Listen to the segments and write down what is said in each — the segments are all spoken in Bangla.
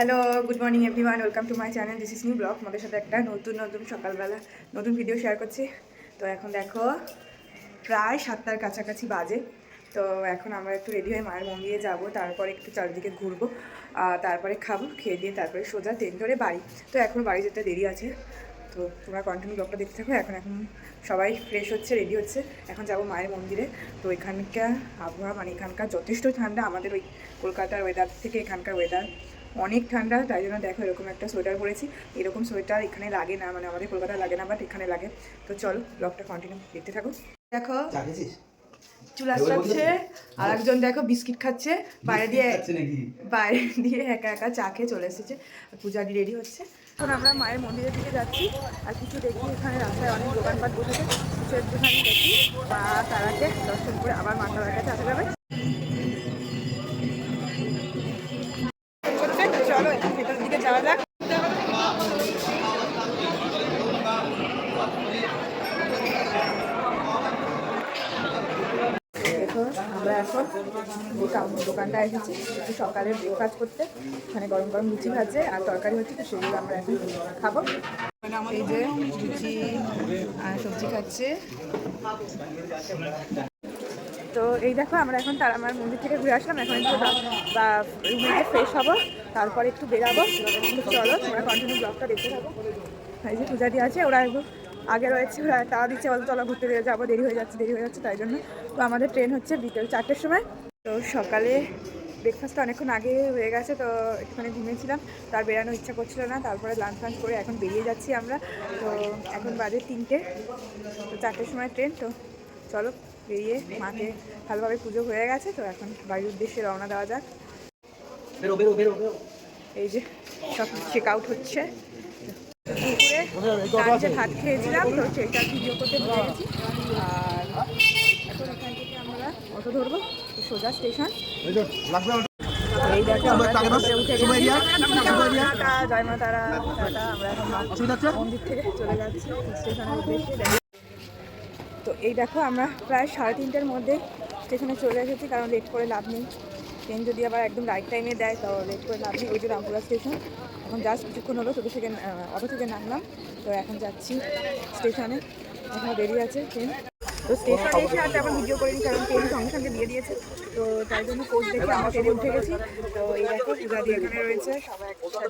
Hello good morning everyone welcome to my channel this is new blog আমাদের সাথে একটা নতুন নতুন সকালবেলা নতুন ভিডিও শেয়ার করছি। তো এখন দেখো, প্রায় সাতটার কাছাকাছি বাজে। তো এখন আমরা একটু রেডি হয়ে মায়ের মন্দিরে যাব। তারপরে একটু চারিদিকে ঘুরবো। তারপরে খাব, খেয়ে দিয়ে তারপরে সোজা ট্রেন ধরে বাড়ি। তো এখন বাড়ি যেতে দেরি আছে। তো তোমরা কন্টিনিউ ব্লগটা দেখতে থাকো। এখন এখন সবাই ফ্রেশ হচ্ছে রেডি হচ্ছে। এখন যাব মায়ের মন্দিরে। তো এখানকার আবহাওয়া মানে এখানকার যথেষ্ট ঠান্ডা। আমাদের ওই কলকাতার ওয়েদার থেকে এখানকার ওয়েদার অনেক ঠান্ডা তাই জন্য দেখো এরকম একটা সোয়েটার পরেছি। এরকম সোয়েটার এখানে লাগে না মানে আমাদের কলকাতায় লাগে না বাট এখানে লাগে। তো চলো ব্লগটা কন্টিনিউ দেখতে থাকো। দেখো? চুল আসছে আর একজন দেখো বিস্কিট খাচ্ছে বাইরে দিয়ে বাইরে দিয়ে একা একা চা খেয়ে চলে এসেছে। পূজারি রেডি হচ্ছে। এখন আমরা মায়ের মন্দিরের দিকে যাচ্ছি। আর কিছু দেখি এখানে রাস্তায় অনেক দোকানপাট বসেছে। কিছু একটুখানি দেখি মা তারাকে দর্শন করে আবার মা তারার কাছে আসা যাবে। আমরা এখন দোকানটা এসেছি। একটু সকালে ব্রেকফাস্ট করতে এখানে গরম গরম লুচি ভাজছে আর তরকারি হচ্ছে তো সেগুলো আমরা এখন খাব। এই যে লুচি সবজি খাচ্ছে। তো এই দেখো, আমরা এখন তার আমার মন্দির থেকে ঘুরে আসলাম। এখন একটু বা রুমে ফ্রেশ হব, তারপরে একটু বেরাবো। চলো, তোমরা কন্টিনিউ ব্লগটা দেখতে থাকো। এই যে পূজা দিয়ে আছে, ওরা একটু আগে রয়েছে ওরা তারা দিচ্ছে বলতো চলো ঘুরতে দিয়ে যাব দেরি হয়ে যাচ্ছে দেরি হয়ে যাচ্ছে তাই জন্য। তো আমাদের ট্রেন হচ্ছে বিকেল চারটের সময়। তো সকালে ব্রেকফাস্টটা অনেকক্ষণ আগে হয়ে গেছে তো একটুখানি ঘুমিয়েছিলাম। তার বেরানোর ইচ্ছা করছিল না তারপরে লাঞ্চ ফাঞ্চ করে এখন বেরিয়ে যাচ্ছি আমরা। তো এখন বাজে তিনটে তো চারটের সময় ট্রেন তো চলো বেরিয়ে মাকে ভালোভাবে পুজো হয়ে গেছে তো এখন বাড়ির উদ্দেশ্যে রওনা দেওয়া যাক। এই যে সব চেক আউট হচ্ছে। লাঞ্চে ভাত খেয়েছিলাম তো সেটা ভিডিও করতে ভুলে গেছি। আর এখন এখান থেকে আমরা অটো ধরবো সোজা স্টেশন। এই দেখো জয় মা তারা আমরা এখন মন্দির থেকে চলে যাচ্ছি স্টেশনের উদ্দেশ্যে। তো এই দেখো আমরা প্রায় সাড়ে তিনটের মধ্যে স্টেশনে চলে এসেছি কারণ লেট করে লাভ নেই। ট্রেন যদি আবার একদম রাইট টাইমে দেয় তো লেট করে লাভ ওই যে রামপুরা স্টেশন এখন জাস্ট কিছুক্ষণ হলো ছোটো থেকে অটো থেকে নামলাম তো এখন যাচ্ছি স্টেশনে এখনও দেরি আছে ট্রেন তো স্টেশনে এসে আর তেমন ভিডিও করিনি কারণ ট্রেন সঙ্গে সঙ্গে দিয়ে দিয়েছে তো তাই জন্য কোচ দেখে আমরা ট্রেনে উঠে গেছি। তো এই দেখো পূজা দিয়ে এখানে রয়েছে। সবাই একসাথে।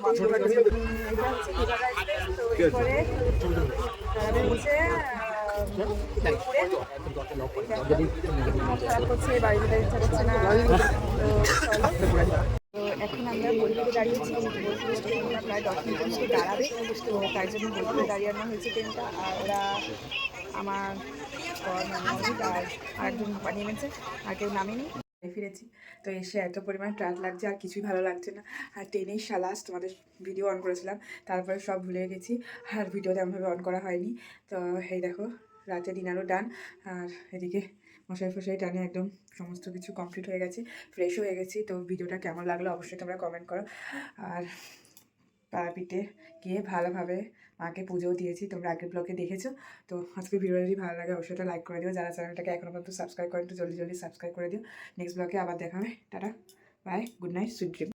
তো এরপরে হচ্ছে বাড়ি যেতে এখন আমরা বোলপুরে দাঁড়িয়েছি স্টেশনে প্রায় দশ মিনিট মতো দাঁড়াবে তো তাই জন্য বোলপুরে দাঁড়িয়ানো হয়েছে ট্রেনটা আর ওরা আমার আর আরেকজন নেমেছে আর কেউ নামেনি ফিরেছি তো এসে এত পরিমাণ ট্রাক লাগছে আর কিছুই ভালো লাগছে না আর ট্রেনেই লাস্ট তোমাদের ভিডিও অন করেছিলাম তারপরে সব ভুলে গেছি আর ভিডিও তেমনভাবে অন করা হয়নি তো, এই দেখো রাতে ডিনারও ডান আর এদিকে মশাই ফশাই টানে একদম সমস্ত কিছু কমপ্লিট হয়ে গেছে ফ্রেশ হয়ে গেছি, তো ভিডিওটা কেমন লাগল অবশ্যই তোমরা কমেন্ট করো। আর তারাপীঠে গিয়ে ভালোভাবে মাকে পুজোও দিয়েছি, তোমরা আগের ব্লগে দেখেছ, তো আজকে ভিডিও যদি ভালো লাগে অবশ্যই লাইক করে দিও, যারা চ্যানেলটাকে এখনও পর্যন্ত সাবস্ক্রাইব করেন তো জলদি জলদি সাবস্ক্রাইব করে দিও। নেক্সট ব্লগে আবার দেখা হবে, tata bye good night sweet dream